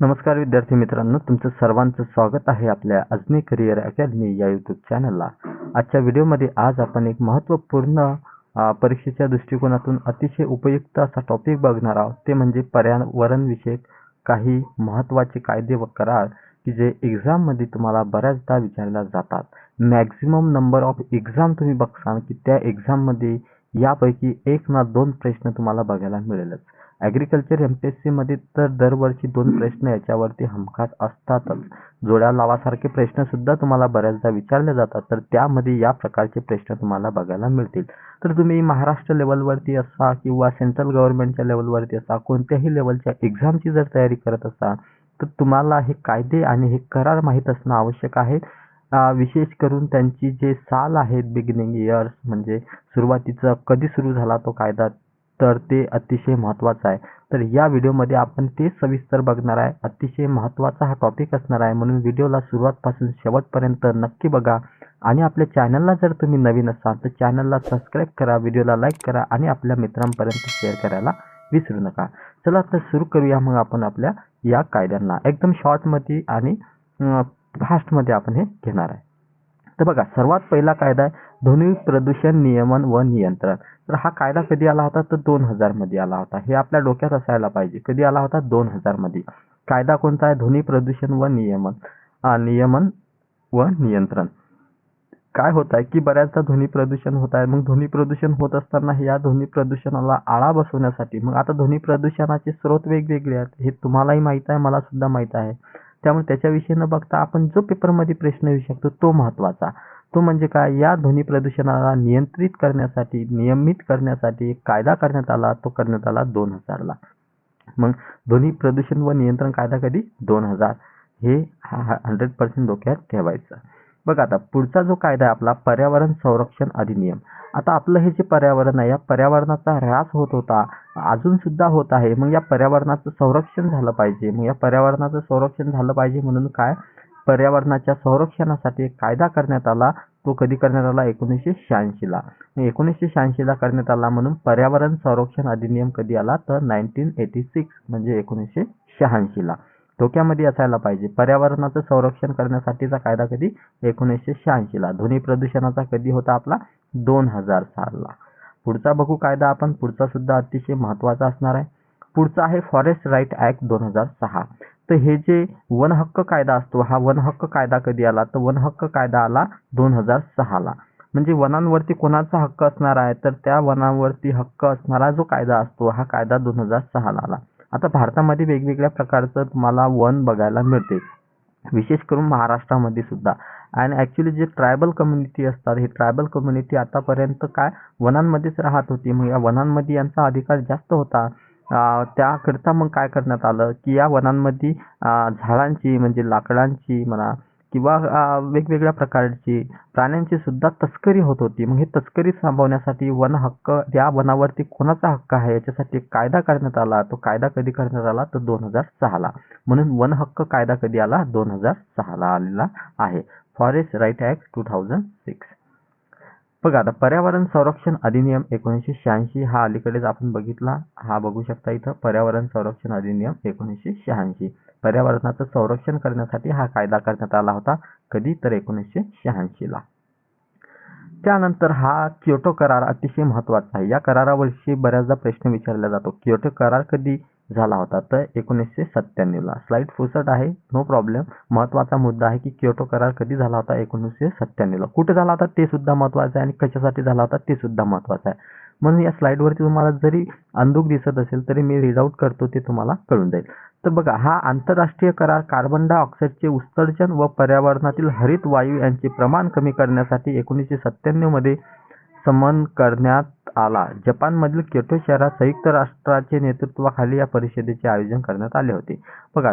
नमस्कार विद्यार्थी मित्रांनो तुमचं सर्वांचं स्वागत आहे आपल्या अजनी करिअर अकॅडमी या यूट्यूब चॅनलला आजच्या व्हिडिओमध्ये आज आपण एक महत्त्वपूर्ण परीक्षेच्या दृष्टिकोनातून अतिशय उपयुक्त असा टॉपिक बघणार आहोत. ते म्हणजे पर्यावरणविषयक काही महत्त्वाचे कायदे व करार की जे एक्झाममध्ये तुम्हाला बऱ्याचदा विचारल्या जातात. मॅक्झिमम नंबर ऑफ एक्झाम तुम्ही बघसाल की त्या एक्झाममध्ये यापैकी एक ना दोन प्रश्न तुम्हाला बघायला मिळेलच. ॲग्रिकल्चर एम पी एस सीमध्ये तर दरवर्षी दोन प्रश्न याच्यावरती हमखास असतातच. जोड्या लावासारखे प्रश्नसुद्धा तुम्हाला बऱ्याचदा विचारले जातात तर त्यामध्ये या प्रकारचे प्रश्न तुम्हाला बघायला मिळतील. तर तुम्ही महाराष्ट्र लेवलवरती असा किंवा सेंट्रल गव्हर्नमेंटच्या लेवलवरती असा कोणत्याही लेवलच्या एक्झामची जर तयारी करत असाल तर तुम्हाला हे कायदे आणि हे करार माहीत असणं आवश्यक आहे. विशेष करून त्यांची जे साल आहेत बिगिनिंग इयर्स म्हणजे सुरुवातीचा कधी सुरू झाला तो कायदा तर ते अतिशय महत्त्वाचं आहे. तर या व्हिडिओमध्ये आपण ते सविस्तर बघणार आहे. अतिशय महत्त्वाचा हा टॉपिक असणार आहे. म्हणून व्हिडिओला सुरुवातपासून शेवटपर्यंत नक्की बघा. आणि आपल्या चॅनलला जर तुम्ही नवीन असाल तर चॅनलला सबस्क्राईब करा व्हिडिओला लाईक करा आणि आपल्या मित्रांपर्यंत शेअर करायला विसरू नका. चला तर सुरू करूया मग आपण आपल्या या कायद्यांना. एकदम शॉर्टमध्ये आणि फास्टमध्ये आपण हे घेणार आहे. तर बघा सर्वात पहिला कायदा आहे ध्वनी प्रदूषण नियमन व नियंत्रण. तर हा कायदा कधी आला होता? तर दोन हजारमध्ये आला होता. हे आपल्या डोक्यात असायला पाहिजे. कधी आला होता? दोन हजारमध्ये कायदा कोणता आहे? ध्वनी प्रदूषण व नियमन. नियमन व नियंत्रण. काय होत आहे की बऱ्याचदा ध्वनी प्रदूषण होत आहे. मग ध्वनी प्रदूषण होत असताना या ध्वनी प्रदूषणाला आळा बसवण्यासाठी मग आता ध्वनी प्रदूषणाचे स्रोत वेगवेगळे आहेत. हे तुम्हालाही माहीत आहे मला सुद्धा माहीत आहे. त्यामुळे त्याच्याविषयी न बघता आपण जो पेपरमध्ये प्रश्न येऊ शकतो तो महत्त्वाचा. तो म्हणजे काय? या ध्वनी प्रदूषणाला नियंत्रित करण्यासाठी नियमित करण्यासाठी एक कायदा करण्यात आला तो करण्यात आला दोन हजारला. मग ध्वनी प्रदूषण व नियंत्रण कायदा कधी? दोन हजार. हे हा हंड्रेड पर्सेंट डोक्यात ठेवायचं. बघा आता पुढचा जो कायदा आहे आपला पर्यावरण संरक्षण अधिनियम. आता आपलं हे जे पर्यावरण आहे या पर्यावरणाचा ऱ्हास होत होता अजून सुद्धा होत आहे. मग या पर्यावरणाचं संरक्षण झालं पाहिजे. मग या पर्यावरणाचं संरक्षण झालं पाहिजे म्हणून काय? पर्यावरणाच्या संरक्षणासाठी एक कायदा करण्यात आला. तो कधी करण्यात आला? एकोणीसशे शहाऐंशीला. एकोणीसशे शहाऐंशीला करण्यात आला म्हणून पर्यावरण संरक्षण अधिनियम कधी आला? तर नाईन्टीन एटी सिक्स म्हणजे एकोणीसशे शहाऐंशीला. डोक्यामध्ये असायला पाहिजे. पर्यावरणाचं संरक्षण करण्यासाठीचा कायदा कधी? एकोणीसशे शहाऐंशीला. ध्वनी प्रदूषणाचा कधी होता आपला? दोन हजार सालला. पुढचा बघू कायदा आपण. पुढचा सुद्धा अतिशय महत्त्वाचा असणार आहे. पुढचा आहे फॉरेस्ट राईट ॲक्ट दोन हजार सहा. तर हे जे वन हक्क कायदा असतो हा वन हक्क कायदा कधी आला? तर वन हक्क कायदा आला दोन हजार सहाला. म्हणजे वनांवरती कोणाचा हक्क असणार आहे? तर त्या वनांवरती हक्क असणारा जो कायदा असतो हा कायदा दोन हजार सहाला आला. आता भारतामध्ये वेगवेगळ्या प्रकारचं तुम्हाला वन बघायला मिळते. विशेष करून महाराष्ट्रामध्ये सुद्धा. आणि ॲक्च्युली जे ट्रायबल कम्युनिटी असतात हे ट्रायबल कम्युनिटी आतापर्यंत काय वनांमध्येच राहत होती. मग या वनांमध्ये यांचा अधिकार जास्त होता. त्याकरिता मग काय करण्यात आलं? की या वनांमध्ये झाडांची म्हणजे लाकडांची म्हणा किंवा वेगवेगळ्या प्रकारची प्राण्यांची सुद्धा तस्करी होत होती. मग हे तस्करी थांबवण्यासाठी वन हक्क या वनावरती कोणाचा हक्क आहे? याच्यासाठी कायदा करण्यात आला. तो कायदा कधी करण्यात आला? तर दोन हजार सहाला. म्हणून वन हक्क कायदा कधी आला? दोन हजार सहाला आलेला आहे. Forest right act two thousand six. बघा आता पर्यावरण संरक्षण अधिनियम एकोणीसशे शहाऐंशी हा अलीकडेच आपण बघितला. हा बघू शकता इथं पर्यावरण संरक्षण अधिनियम एकोणीसशे शहाऐंशी. पर्यावरणाचं संरक्षण करण्यासाठी हा कायदा करण्यात आला होता कधी तर एकोणीसशे शहाऐंशीला. त्यानंतर हा क्योटो करार अतिशय महत्त्वाचा आहे. या कराराविषयी बऱ्याचदा प्रश्न विचारला जातो. क्योटो करार कधी झाला होता. तर एकोणीसशे सत्त्याण्णवला स्लाईड फुसट आहे. नो प्रॉब्लेम महत्त्वाचा मुद्दा आहे की क्योटो करार कधी झाला होता? एकोणीसशे सत्त्याण्णवला कुठे झाला होता? ते सुद्धा महत्त्वाचं आहे आणि कशासाठी झाला होता? ते सुद्धा महत्त्वाचं आहे. म्हणून या स्लाईडवरती तुम्हाला जरी अंदूक दिसत असेल तरी मी रीड आऊट करतो ते तुम्हाला कळून जाईल. तर बघा हा आंतरराष्ट्रीय करार कार्बन डायऑक्साईडचे उत्सर्जन व पर्यावरणातील हरित वायू यांचे प्रमाण कमी करण्यासाठी एकोणीसशे सत्त्याण्णवमध्ये समन करण्यात आला. जपानमधील क्योटो शहरात संयुक्त राष्ट्राचे नेतृत्वाखाली या परिषदेचे आयोजन करण्यात आले होते. बघा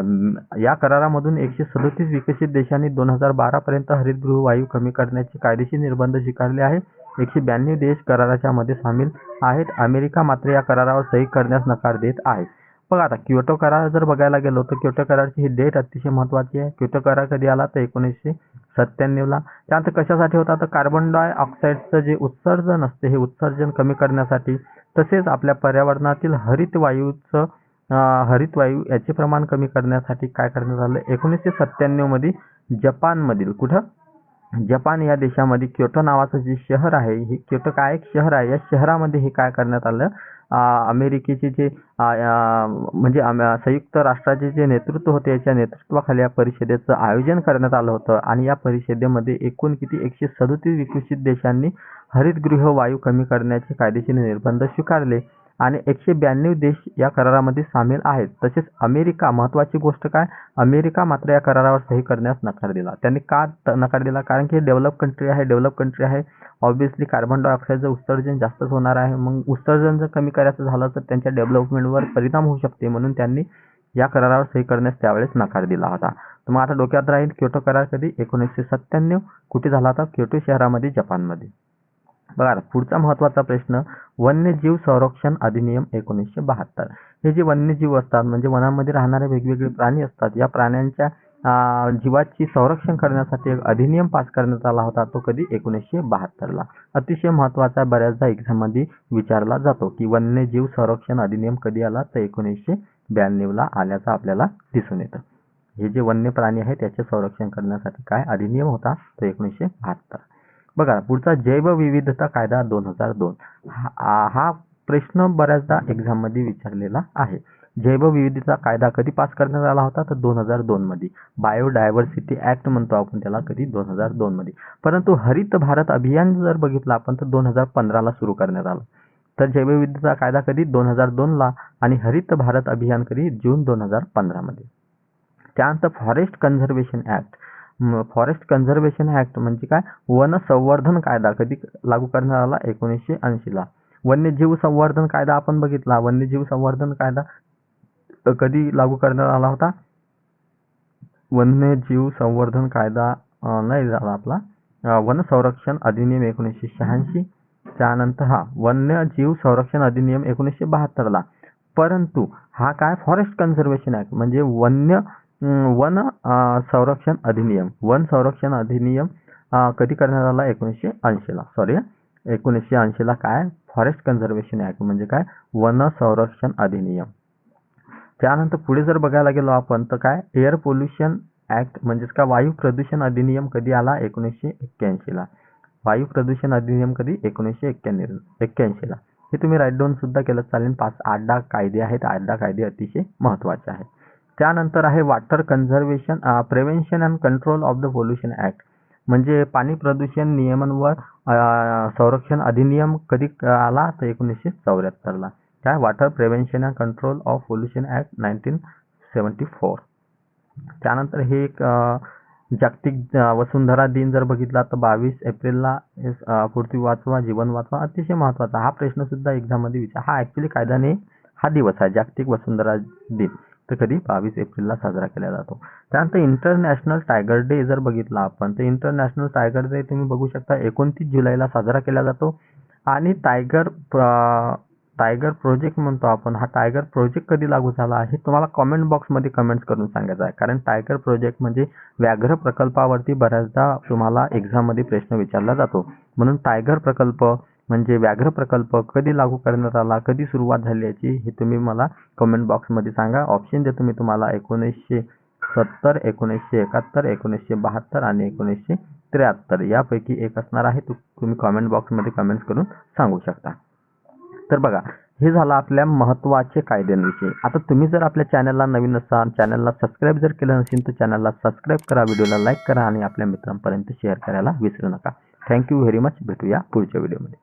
या करारामधून एकशे सदोतीस विकसित देशांनी दोन हजार बारापर्यंत हरितगृह वायू कमी करण्याचे कायदेशीर निर्बंध स्वीकारले आहे एकशे ब्याण्णव देश कराराच्या मध्ये सामील आहेत. अमेरिका मात्र या करारावर सही करण्यास नकार देत आहे. बघा आता क्योटो करार जर बघायला गेलो तर क्योटो करारची ही डेट अतिशय महत्त्वाची आहे. क्योटो करार कधी आला? तर एकोणीसशे सत्त्याण्णवला त्यानंतर कशासाठी होता? तर कार्बन डायऑक्साईडचं जे उत्सर्जन असते हे उत्सर्जन कमी करण्यासाठी तसेच आपल्या पर्यावरणातील हरित वायूचं हरितवायू याचे प्रमाण कमी करण्यासाठी काय करण्यात आलं? एकोणीसशे सत्त्याण्णवमध्ये जपानमधील कुठं? जपान या देशामध्ये क्योटो नावाचं जे शहर आहे हे क्योटो काय एक शहर आहे? या शहरामध्ये हे काय करण्यात आलं? अमेरिकेचे जे म्हणजे संयुक्त राष्ट्राचे जे नेतृत्व होते याच्या नेतृत्वाखाली या परिषदेचं आयोजन करण्यात आलं होतं. आणि या परिषदेमध्ये एकूण किती? एकशे सदोतीस विकसित देशांनी हरितगृह वायू कमी करण्याचे कायदेशीर निर्बंध स्वीकारले. आणि एकशे ब्याण्णव देश या करारामध्ये सामील आहेत. तसेच अमेरिका महत्त्वाची गोष्ट काय? अमेरिका मात्र या करारावर सही करण्यास नकार दिला. त्यांनी का नकार दिला? कारण की डेव्हलप कंट्री आहे डेव्हलप कंट्री आहे. ऑब्व्हियसली कार्बन डायऑक्साईडचं उत्सर्जन जास्तच होणार आहे. मग उत्सर्जन जर कमी करायचं झालं तर त्यांच्या डेव्हलपमेंटवर परिणाम होऊ शकते म्हणून त्यांनी या करारावर सही करण्यास त्यावेळेस नकार दिला होता. तर मग आता डोक्यात राहील क्योटो करार कधी? एकोणीसशे सत्त्याण्णव. कुठे झाला होता? क्योटो शहरामध्ये जपानमध्ये. बघा पुढचा महत्त्वाचा प्रश्न वन्यजीव संरक्षण अधिनियम एकोणीसशे बहात्तर. हे जे वन्यजीव असतात म्हणजे वनामध्ये राहणारे वेगवेगळे प्राणी असतात या प्राण्यांच्या जीवाची संरक्षण करण्यासाठी एक अधिनियम पास करण्यात आला होता तो कधी? एकोणीसशे बहात्तरला. अतिशय महत्त्वाचा बऱ्याचदा एक्झाममध्ये विचारला जातो की वन्यजीव संरक्षण अधिनियम कधी आला? तर एकोणीसशे ब्याण्णवला आल्याचं आपल्याला दिसून येतं. हे जे वन्य प्राणी आहेत त्याचे संरक्षण करण्यासाठी काय अधिनियम होता? तो एकोणीसशे बहात्तर. बघा पुढचा जैवविविधता कायदा दोन हजार दोन. हा हा प्रश्न बऱ्याचदा एक्झाममध्ये विचारलेला आहे. जैवविविधता कायदा कधी पास करण्यात आला होता? तर दोन हजार दोनमध्ये बायोडायव्हर्सिटी ॲक्ट म्हणतो आपण त्याला कधी? दोन हजार दोनमध्ये परंतु हरित भारत अभियान जर बघितलं आपण तर दोन हजार पंधराला सुरू करण्यात आलं. तर जैवविविधता कायदा कधी? दोन हजार दोनला आणि हरित भारत अभियान कधी? जून दोन हजार पंधरामध्ये त्यानंतर forest conservation act forest conservation act म्हणजे काय? वन संवर्धन कायदा कधी लागू करण्यात आला? एकोणीसशे ऐंशीला. वन्यजीव संवर्धन कायदा आपण बघितला. वन्यजीव संवर्धन कायदा कधी लागू करण्यात आला होता? वन्यजीव संवर्धन कायदा नाही झाला आपला. वन संरक्षण अधिनियम एकोणीसशे शहाऐंशी. त्यानंतर हा वन्यजीव संरक्षण अधिनियम एकोणीसशे बहात्तरला. परंतु हा काय? फॉरेस्ट कन्झर्वेशन ॲक्ट म्हणजे वन्य वन संरक्षण अधिनियम. वन संरक्षण अधिनियम कधी करण्यात आला? एकोणीसशे ऐंशीला. सॉरी एकोणीसशे ऐंशीला काय? फॉरेस्ट कन्झर्वेशन ॲक्ट म्हणजे काय? वन संरक्षण अधिनियम. त्यानंतर पुढे जर बघायला गेलो आपण तर काय? एअर पोल्युशन ॲक्ट म्हणजेच का वायू प्रदूषण अधिनियम कधी आला? एकोणीसशे एक्क्याऐंशीला. वायू प्रदूषण अधिनियम कधी? एकोणीसशे एक्क्याण्णव एक्क्याऐंशीला. हे तुम्ही राईट डाऊन सुद्धा केलं चालेल. पाच आठ दहा कायदे आहेत. आठ दहा कायदे अतिशय महत्त्वाचे आहेत. त्यानंतर आहे water conservation prevention and control of the pollution act. म्हणजे पाणी प्रदूषण नियमन व संरक्षण अधिनियम कधी आला? तर एकोणीसशे चौऱ्याहत्तरला. काय? Water prevention and control of pollution act nineteen seventy four. त्यानंतर हे एक जागतिक वसुंधरा दिन जर बघितला तर बावीस एप्रिलला पृथ्वी वाचवा जीवन वाचवा अतिशय महत्त्वाचा. हा प्रश्न सुद्धा एक्झाममध्ये विचार हा ॲक्च्युली कायद्याने हा दिवस आहे जागतिक वसुंधरा दिन. तर कधी बावीस एप्रिलला साजरा केला जातो. त्यानंतर इंटरनॅशनल टायगर डे जर बघितला आपण तर इंटरनॅशनल टायगर डे तुम्ही बघू शकता एकोणतीस जुलैला साजरा केला जातो. आणि टायगर टायगर प्रोजेक्ट म्हणतो आपण हा टायगर प्रोजेक्ट कधी लागू झाला आहे तुम्हाला कॉमेंट बॉक्समध्ये कमेंट्स करून सांगायचं आहे. कारण टायगर प्रोजेक्ट म्हणजे व्याघ्र प्रकल्पावरती बऱ्याचदा तुम्हाला एक्झाममध्ये प्रश्न विचारला जातो. म्हणून टायगर प्रकल्प म्हणजे व्याघ्र प्रकल्प कधी लागू करण्यात आला कधी सुरुवात झाली याची हे तुम्ही मला कमेंट बॉक्समध्ये सांगा. ऑप्शन देतो मी तुम्हाला एकोणीसशे सत्तर एकोणीसशे एकाहत्तर एकोणीसशे बहात्तर आणि एकोणीसशे त्र्याहत्तर यापैकी एक असणार आहे. तू तुम्ही कॉमेंट बॉक्समध्ये कमेंट्स करून सांगू शकता. तर बघा हे झालं आपल्या महत्त्वाचे कायद्यांविषयी. आता तुम्ही जर आपल्या चॅनलला नवीन असाल चॅनलला सबस्क्राईब जर केलं नसेल तर चॅनलला सबस्क्राईब करा व्हिडिओला लाईक करा आणि आपल्या मित्रांपर्यंत शेअर करायला विसरू नका. थँक्यू व्हेरी मच भेटूया पुढच्या व्हिडिओमध्ये